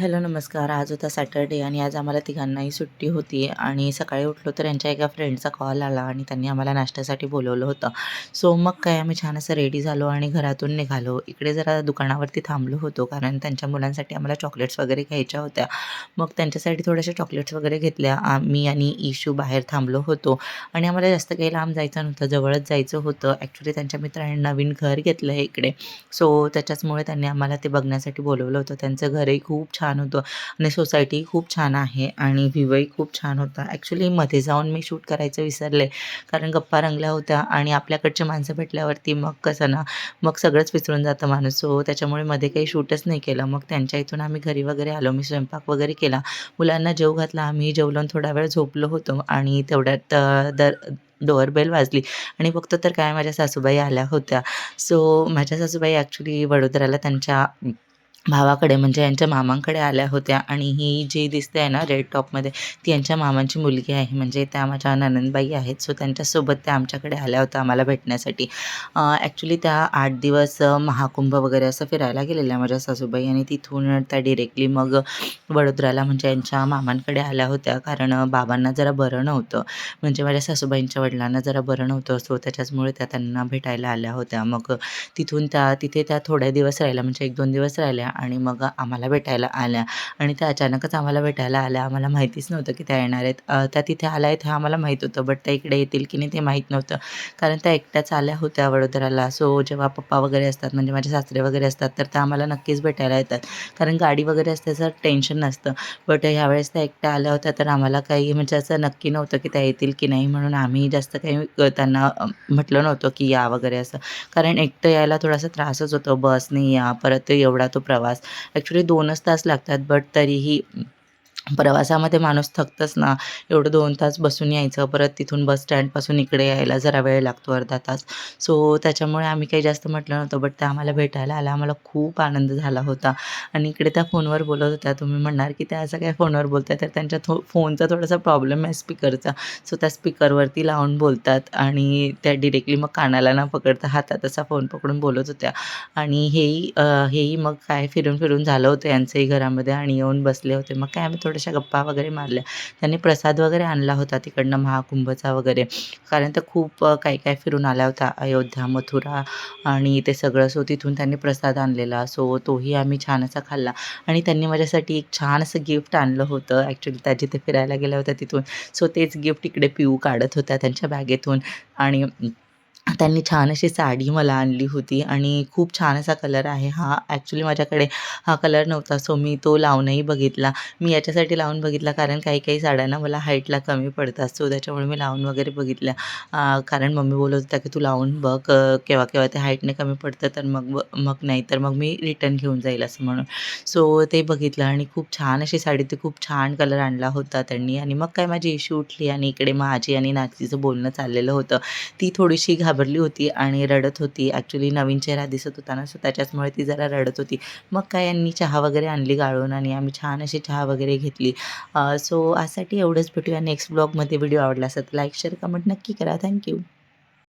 Hello नमस्कार. आज होता सॅटर्डे आणि आज आम्हाला तिघांनाही सुट्टी होती आणि सकाळी उठलो तर यांच्या एका फ्रेंडचा कॉल आला आणि त्यांनी आम्हाला नाश्त्यासाठी बोलवलं होतं. सो मग काय आम्ही छान असं रेडी झालो आणि घरातून निघालो. इकडे जरा दुकानावरती थांबलो होतो कारण त्यांच्या मुलांसाठी आम्हाला चॉकलेट्स वगैरे घ्यायच्या होत्या. मग त्यांच्यासाठी थोड्याशा चॉकलेट्स वगैरे घेतल्या. आम्ही आणि इशू बाहेर थांबलो होतो आणि आम्हाला जास्त काही लांब जायचं नव्हतं. जवळच जायचं होतं. ॲक्च्युली त्यांच्या मित्रांनी नवीन घर घेतलं आहे इकडे. सो त्याच्याचमुळे त्यांनी आम्हाला ते बघण्यासाठी बोलवलं होतं. त्यांचं घरही खूप छान छान होतं. आणि सोसायटी खूप छान आहे आणि व्ह्यूही खूप छान होता. ॲक्च्युली मध्ये जाऊन मी शूट करायचं विसरले. कारण गप्पा रंगल्या होत्या आणि आपल्याकडचे माणसं भेटल्यावरती मग कसं ना मग सगळंच विसरून जातं माणूस. सो त्याच्यामुळे मध्ये काही शूटच नाही केलं. मग त्यांच्या इथून आम्ही घरी वगैरे आलो. मी स्वयंपाक वगैरे केला. मुलांना जेव घातला. आम्ही जेवलो थोडा वेळ झोपलो होतो आणि तेवढ्यात दर डोअरबेल वाजली. आणि बघतो तर काय माझ्या सासूबाई आल्या होत्या. सो माझ्या सासूबाई ॲक्च्युली वडोदराला त्यांच्या भावाकडे म्हणजे यांच्या मामांकडे आल्या होत्या आणि ही जी दिसते आहे ना रेड टॉपमध्ये ती यांच्या मामांची मुलगी आहे. म्हणजे त्या माझ्या ननंदबाई आहेत. सो त्यांच्यासोबत त्या आमच्याकडे आल्या होत्या आम्हाला भेटण्यासाठी. ॲक्च्युली त्या आठ दिवस महाकुंभ वगैरे असं फिरायला गेलेल्या माझ्या सासूबाई आणि तिथून त्या डिरेक्टली मग वडोदराला म्हणजे यांच्या मामांकडे आल्या होत्या. कारण बाबांना जरा बरं नव्हतं. म्हणजे माझ्या सासूबाईंच्या वडिलांना जरा बरं नव्हतं. सो त्याच्याचमुळे त्या त्यांना भेटायला आल्या होत्या. मग तिथून त्या तिथे त्या थोड्या दिवस राहिल्या. म्हणजे एक दोन दिवस राहिल्या. आणि मग आम्हाला भेटायला आल्या. आणि त्या अचानकच आम्हाला भेटायला आल्या. आम्हाला माहितीच नव्हतं की त्या येणार आहेत. त्या तिथे आल्या आहेत हे आम्हाला माहीत होतं बट त्या इकडे येतील की नाही ते माहीत नव्हतं. कारण त्या एकट्याच आल्या होत्या वडोदराला. सो जेव्हा पप्पा वगैरे असतात म्हणजे माझे सासरे वगैरे असतात तर त्या आम्हाला नक्कीच भेटायला येतात. कारण गाडी वगैरे असल्याचं टेन्शन नसतं. बट ह्यावेळेस त्या एकट्या आल्या होत्या तर आम्हाला काही म्हणजे असं नक्की नव्हतं की त्या येतील की नाही म्हणून आम्ही जास्त काही त्यांना म्हटलं नव्हतं की या वगैरे असं. कारण एकटं यायला थोडासा त्रासच होतो. बसने या परत एवढा तो प्रवास ॲक्च्युली दोनच तास लागतात बट तरीही प्रवासामध्ये माणूस थकतंच ना. एवढं दोन तास बसून यायचं परत तिथून बस स्टँडपासून इकडे यायला जरा वेळ लागतो अर्धा तास. सो त्याच्यामुळे आम्ही काही जास्त म्हटलं नव्हतं बट त्या आम्हाला भेटायला आला आम्हाला खूप आनंद झाला होता. आणि इकडे त्या फोनवर बोलत होत्या तुम्ही म्हणणार की त्या असं काय फोनवर बोलतात तर त्यांच्या थो फोनचा थोडासा प्रॉब्लेम आहे स्पीकरचा सो त्या स्पीकरवरती लावून बोलतात आणि त्या डिरेक्टली मग कानाला न पकडता हातात असा फोन पकडून बोलत होत्या. आणि हेही हेही मग काय फिरून फिरून झालं होतं यांचंही घरामध्ये आणि येऊन बसले होते. मग काय आम्ही अशा गप्पा वगैरे मारल्या. त्यांनी प्रसाद वगैरे आणला होता तिकडनं महाकुंभचा वगैरे. कारण तर खूप काय काही काय फिरून आला होता अयोध्या मथुरा आणि ते सगळं. सो तिथून त्यांनी प्रसाद आणलेला. सो तोही आम्ही छान असा खाल्ला. आणि त्यांनी माझ्यासाठी एक छान असं गिफ्ट आणलं होतं. ॲक्च्युली त्या जिथे फिरायला गेल्या होत्या तिथून. सो तेच गिफ्ट इकडे पिऊ काढत होत्या त्यांच्या बॅगेतून. आणि त्यांनी छान अशी साडी मला आणली होती आणि खूप छान असा कलर आहे. हा ॲक्च्युली माझ्याकडे हा कलर नव्हता सो मी तो लावूनही बघितला. मी याच्यासाठी लावून बघितला कारण काही काही साड्यांना मला हाईटला कमी पडतात सो त्याच्यामुळे मी लावून वगैरे बघितल्या. कारण मम्मी बोलत होत्या की तू लावून बघ केव्हा केव्हा ते हाईटने कमी पडतं तर मग ब- मग नाही तर मग मी रिटर्न घेऊन जाईल असं म्हणून. सो ते बघितलं आणि खूप छान अशी साडी ती खूप छान कलर आणला होता त्यांनी. आणि मग काय माझी इशू उठली आणि इकडे माझी आणि नाचीचं बोलणं चाललेलं होतं. ती थोडीशी घाबरली होती आणि रडत होती. ॲक्च्युली नवीन चेहरा दिसत होता ना सो त्याच्याचमुळे ती जरा रडत होती. मग काय यांनी चहा वगैरे आणली गाळून आणि आम्ही छान अशी चहा वगैरे घेतली. सो आजसाठी एवढंच भेटूया. नेक्स्ट ब्लॉगमध्ये व्हिडिओ आवडला असेल तर लाईक शेअर कमेंट नक्की करा. थँक्यू